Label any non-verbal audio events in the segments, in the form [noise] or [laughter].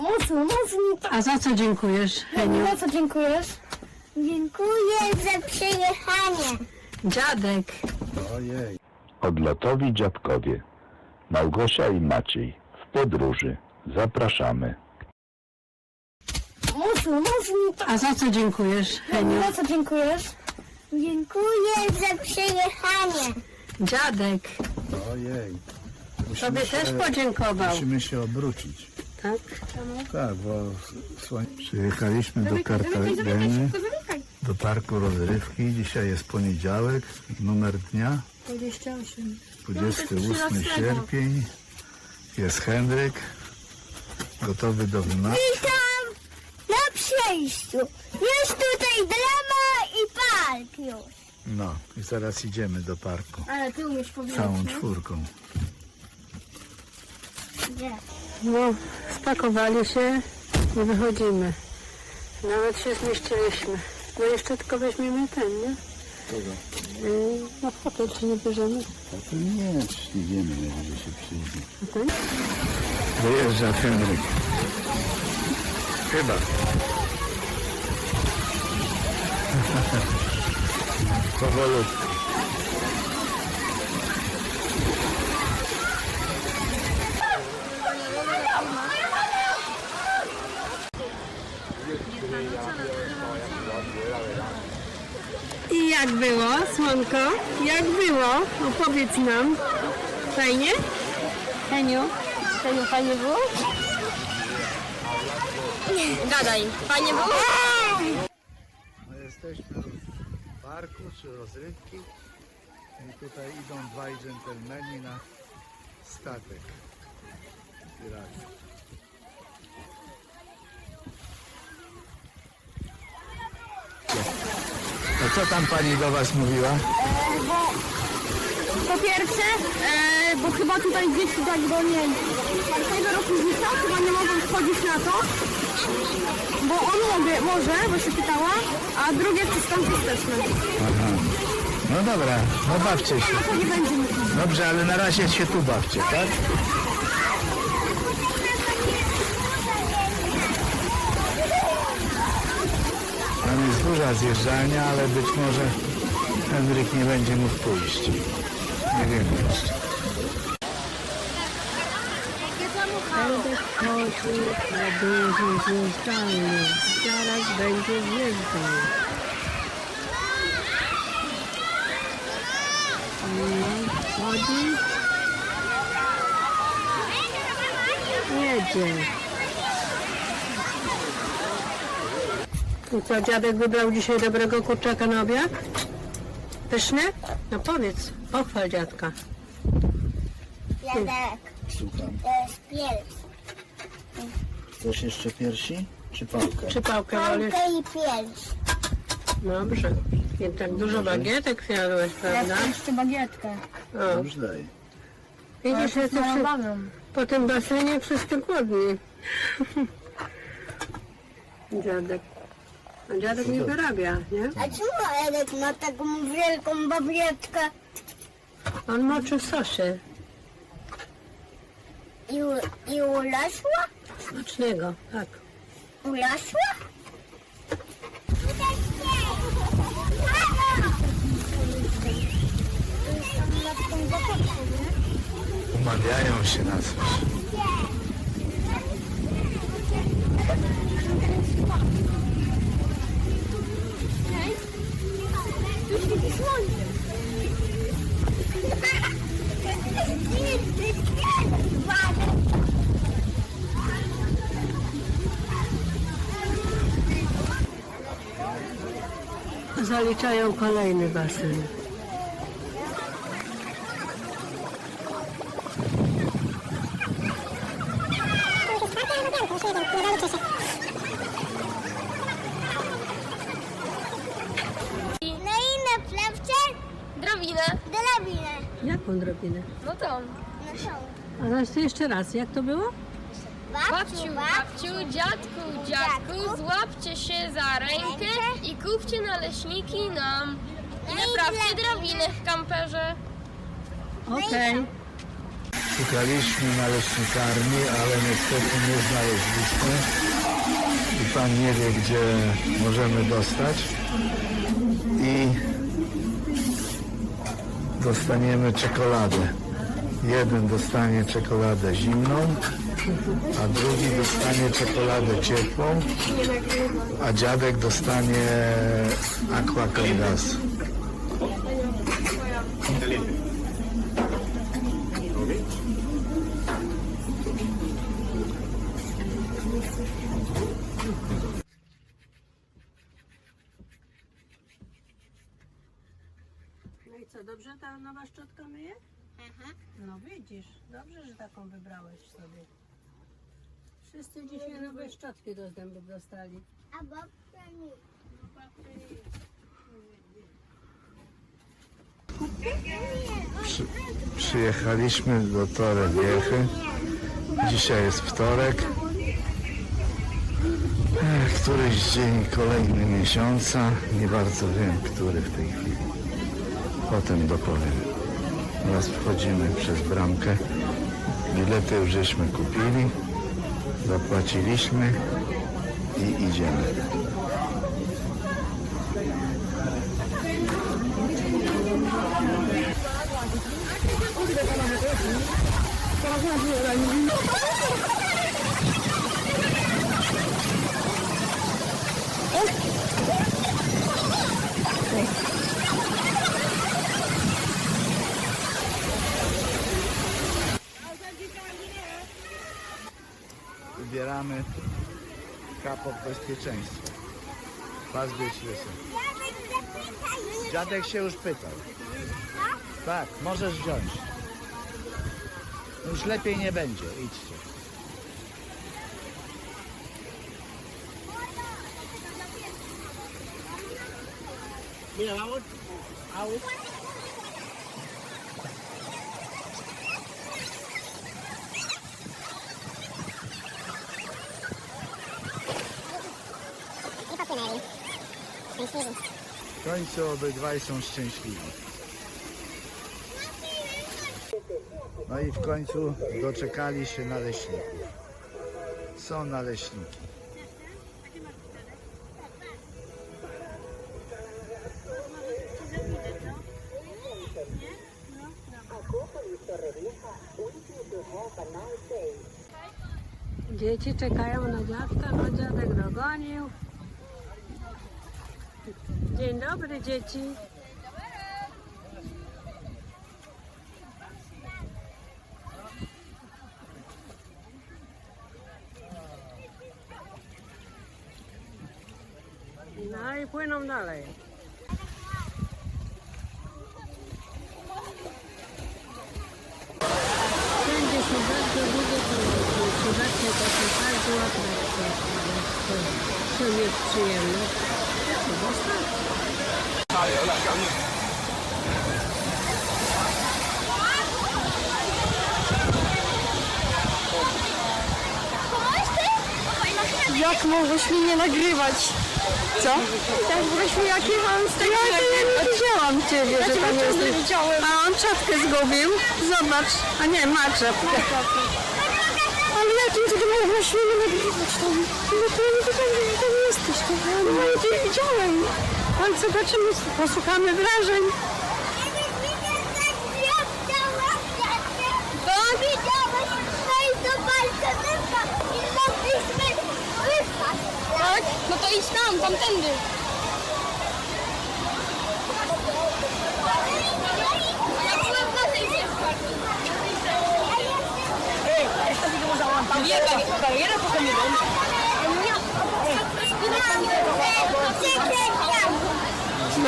Mocno, mocno. A za co dziękujesz, Heniu? Na co dziękujesz? Dziękuję za przyjechanie. Dziadek. Ojej. Odlotowi dziadkowie. Małgosia i Maciej w podróży. Zapraszamy. Mocno, mocno. A za co dziękujesz, Heniu? Na co dziękujesz? Dziękuję za przyjechanie. Dziadek. Ojej. Tobie też podziękował. Musimy się obrócić. Tak? Tak, bo słoń... Przyjechaliśmy do Kartageny, do parku rozrywki. Dzisiaj jest poniedziałek, numer dnia 28. 28 sierpień. Jest Henryk, gotowy do wymachu. Witam na przejściu. Jest tutaj drama i park już. No i zaraz idziemy do parku. Ale ty umiesz powiedzieć. Całą czwórką. Gdzie? No, spakowali się i wychodzimy. Nawet się zmieściliśmy. No jeszcze tylko weźmiemy ten, nie? Kogo? Yy, No hotel czy nie bierzemy? A to nie, przecież nie wiemy, jak się przyjdzie. A ten? Wyjeżdża Henryk. Chyba. [laughs] Powolutku. I jak było, słonko? Jak było? Opowiedz nam. Fajnie? Heniu? Heniu, fajnie było? Gadaj, fajnie było? No jesteśmy w parku czy rozrywki i tutaj idą dwaj dżentelmeni na statek piracki. A co tam pani do was mówiła? Po pierwsze, e, bo chyba tutaj dzieci tak do niej czwartego roku życia chyba nie mogą wchodzić na to, bo on mogę, może, bo się pytała, a drugie przystąpi wsteczne. Aha. No dobra, no bawcie się. To nie będzie mógł. Dobrze, ale na razie się tu bawcie, tak? Duża zjeżdżalnia, ale być może Henryk nie będzie mógł pójść. Nie wiem jeszcze. Będę wchodził na dużą zjeżdżalnię. Zaraz będzie zjeżdżał. No, wchodzi. Jedzie. I co, dziadek wybrał dzisiaj dobrego kurczaka na obiad? Pyszny? No powiedz, pochwal dziadka. Jadek, Słucham. to jest pies. Chcesz jeszcze piersi? Czy pałkę? Czy pałkę wolisz? Pałkę i pies. Dobrze. Jednak dużo bagietek zjadłeś, prawda? jeszcze bagietkę. O, Już daj. widzisz, jesteś po tym basenie wszyscy głodni. [laughs] Dziadek. A dziadek nie wyrabia, nie? A czemu Edek ma taką wielką bagietkę On moczy w sosie. i, u- i ulasła? Smacznego, tak. Ulasła? Umawiają się na coś. Zaliczają kolejny basen. No i naprawdę Drabinę. drabinę. Jaką drobinę? No to. No są. A teraz jeszcze raz, jak to było? Babciu, babciu, dziadku, dziadku, złapcie się za rękę i kupcie naleśniki nam. I No naprawcie drabinę w kamperze. Okej. Szukaliśmy naleśnikarni, ale niestety nie znaleźliśmy. I pan nie wie, gdzie możemy dostać. I dostaniemy czekoladę. Jeden dostanie czekoladę zimną, a drugi dostanie czekoladę ciepłą, a dziadek dostanie aqua gas. No i co, dobrze ta nowa szczotka myje? No widzisz, dobrze, że taką wybrałeś sobie. Wszyscy dzisiaj nowe szczotki do zębów dostali. A babcia mi. Przy, przyjechaliśmy do Torre Wiechy. Dzisiaj jest wtorek. Któryś dzień kolejny miesiąca. Nie bardzo wiem, który w tej chwili. Potem dopowiem. Teraz wchodzimy przez bramkę. Bilety już żeśmy kupili. Zapłaciliśmy i idziemy. Wybieramy kapok bezpieczeństwa. Pazbierz się. Dziadek się już pytał. Tak, możesz wziąć. Już lepiej nie będzie, idźcie. I popłynęli. Szczęśliwi. W końcu obydwaj są szczęśliwi. No i w końcu doczekali się naleśników. Są naleśniki. Dzieci czekają na dziadka, no dziadek dogonił. Dzień dobry dzieci. No i płyną dalej. Wszędzie są bardzo długie kolejki. Prywatne to są bardzo atrakcje. To jest przyjemne. Trzeba stać. Jak mogłeś mnie nie nagrywać? Co? Tak, byśmy jak jechałam z tego Ja nie widziałam Ciebie, że tam jesteś. A on czapkę zgubił. Zobacz. A nie, ma czapkę. Mogłaś mnie nie nagrywać tam? No to nie wiedziałam, że tam jesteś. kochany. No ja Cię widziałem. Ale zobaczymy, posłuchamy wrażeń. Tak? No to idź tam, tamtędy. Ja byłem na tej No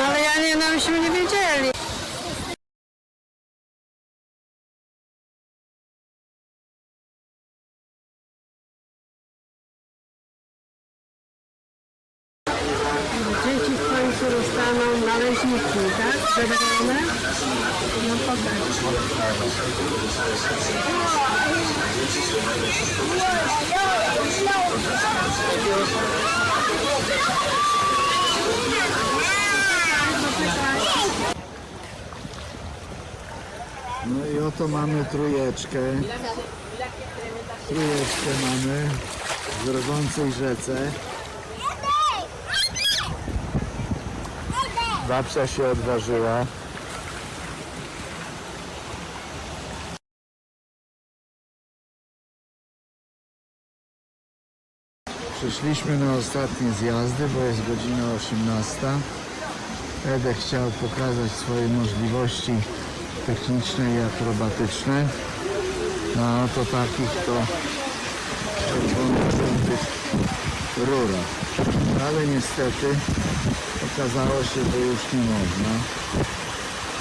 ale ja nie, no myśmy nie wiedzieli. Dzieci w końcu dostaną naleśniki, tak? Zadowolone? No pokaż. No i oto to mamy trójeczkę. Trójeczkę mamy w drogącej rzece. Babcia się odważyła. Przyszliśmy na ostatnie zjazdy, bo jest godzina 18. Edek chciał pokazać swoje możliwości techniczne i akrobatyczne. No to takich to czerwonych rurach. Ale niestety okazało się, że już nie można.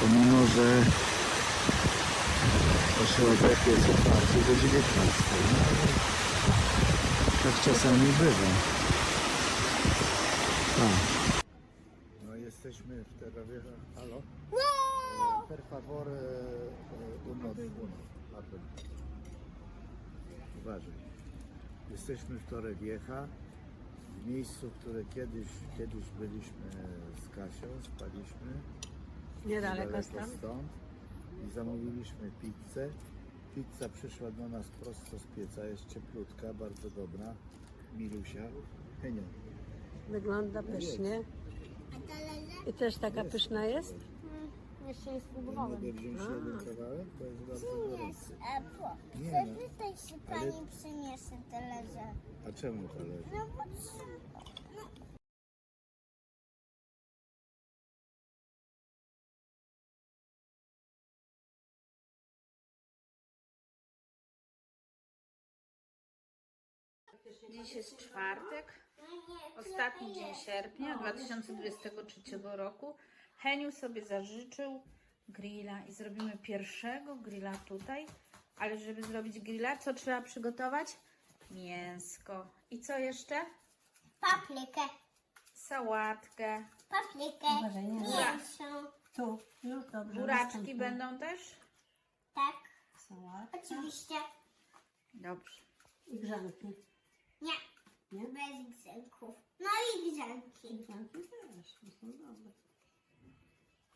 Pomimo, że ośrodek jest otwarty do 19. No, ale tak czasami bywa. Tak. No jesteśmy w Terrawierze. Halo? Per favore, eh, uno, uno. Apel. Uważaj. Jesteśmy w Torrevieja, w miejscu, które kiedyś, kiedyś byliśmy z Kasią, spaliśmy Niedaleko stąd. stąd i zamówiliśmy pizzę. Pizza przyszła do nas prosto z pieca, jest cieplutka, bardzo dobra. Milusia. Henio, Wygląda pysznie. I też taka pyszna jest? Jeszcze nie spróbowałem. mogę wziąć jeden kawałek? To jest bardzo gorący. Epo, Nie no. zapytaj się pani przyniesie talerze. A czemu to leży? No bo trzeba. Dziś jest czwartek, ostatni dzień sierpnia 2023 roku. Heniu sobie zażyczył grilla i zrobimy pierwszego grilla tutaj. Ale żeby zrobić grilla, co trzeba przygotować? Mięsko. I co jeszcze? Paprykę, Sałatkę. paprykę, Uważaj, nie. mięso. Tu. No dobrze. Buraczki następny. będą też? Tak, Sałatka oczywiście. Dobrze. i grzanki. Nie, Nie? bez grzanków. No i grzanki. Grzanki też, to są dobre.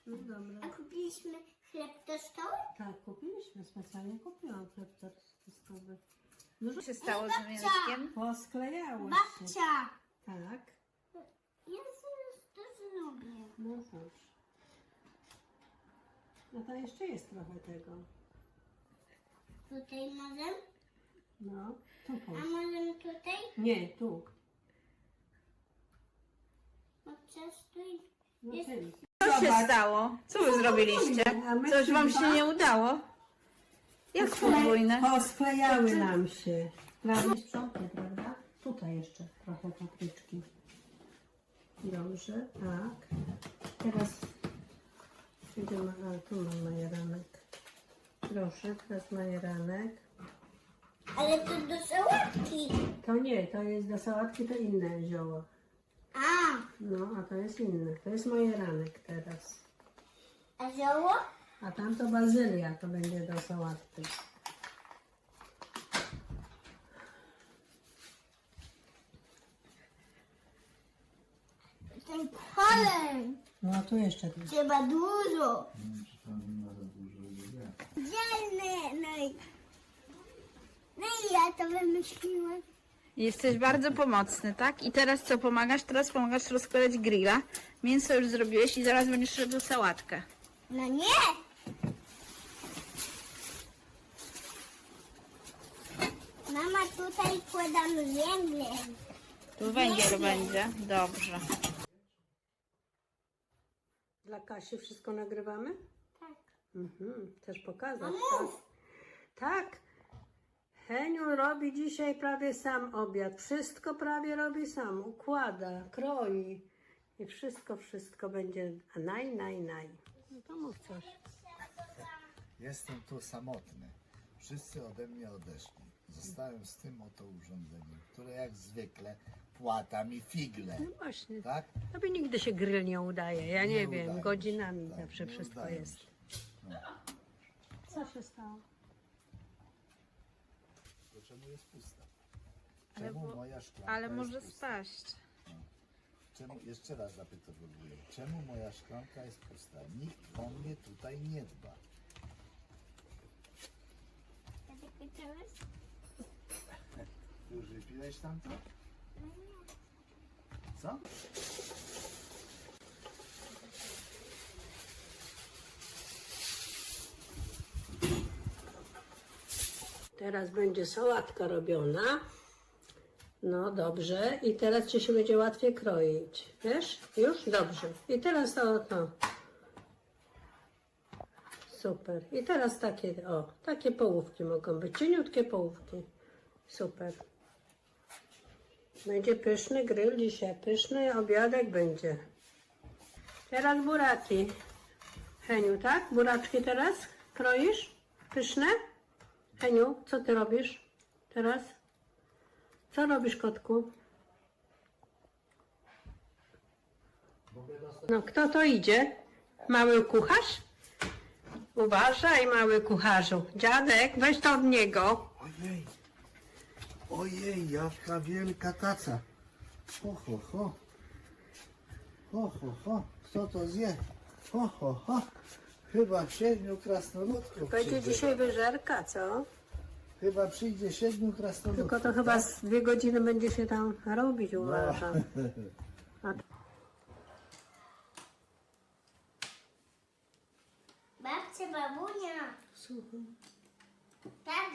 No dobra. A kupiliśmy chleb do stołu? Tak, kupiliśmy, specjalnie kupiłam chleb testowy. No, Co się stało z mięskiem? posklejało się. Babcia! Tak, Ja zaraz to zrobię. no cóż. No to jeszcze jest trochę tego. Tutaj może? No, tu A chodź. możemy tutaj? Nie, tu. Babcia, stój. No. Co się stało? Co wy zrobiliście? Coś wam się nie udało? Jak podwójne? Posklejały nam się. Prawie sprzątnie, prawda? Tutaj jeszcze trochę papryczki. Dobrze, tak. Teraz gdzie ma, a, tu mam majeranek. Proszę, teraz majeranek. Ale to do sałatki. To nie, to jest do sałatki, to inne zioło. A, No, a to jest inne. To jest majeranek teraz. a zioło? A tam to bazylia, to będzie do sałatki. Ten kolor. No, tu jeszcze tu. Trzeba dużo. Dzielny. No i, no i ja to wymyśliłem. Jesteś bardzo pomocny, tak? I teraz co pomagasz? Teraz pomagasz rozkładać grilla. Mięso już zrobiłeś i zaraz będziesz robił sałatkę. No nie. Mama, tutaj kładam węgiel. Tu węgiel będzie. Dobrze. Dla Kasi wszystko nagrywamy? Tak. Mhm, też pokazać, tak? Tak. Heniu robi dzisiaj prawie sam obiad. Wszystko prawie robi sam. Układa, kroi. I wszystko, wszystko będzie naj, naj, naj. No to mów coś. Jestem tu samotny. Wszyscy ode mnie odeszli. Zostałem z tym oto urządzeniem, które jak zwykle płata mi figle. No właśnie. Tak? Tobie nigdy się grill nie udaje. Ja nie, Nie wiem, udaje godzinami się, tak, zawsze nie wszystko udaje jest. się. Co się stało? Czemu jest pusta? Czemu moja szklanka Ale jest może pusta? spaść. Czemu, jeszcze raz zapytowuję, czemu moja szklanka jest pusta? Nikt o mnie tutaj nie dba. I [laughs] teraz? Już wypiłeś tamto? Co? Teraz będzie sałatka robiona. No dobrze. I teraz ci się będzie łatwiej kroić. Wiesz? Już? Dobrze. I teraz to, to. Super. I teraz takie, o, takie połówki mogą być. Cieniutkie połówki. Super. Będzie pyszny grill dzisiaj. Pyszny obiadek będzie. Teraz buraki. Heniu, tak? Buraczki teraz kroisz? Pyszne? Heniu, co ty robisz teraz? Co robisz, kotku? No, kto to idzie? Mały kucharz? Uważaj, mały kucharzu. Dziadek, weź to od niego. Ojej, ojej, jaka wielka taca. Ho, ho, ho. Ho, ho, ho. Kto to zje? Ho, ho, ho. Chyba siedmiu krasnoludków Będzie przyjdzie. dzisiaj wyżerka, co? Chyba przyjdzie siedmiu krasnoludków. Tylko to chyba z dwie godziny będzie się tam robić, uważam. [laughs] Babcia, babunia. Słucham. Tak,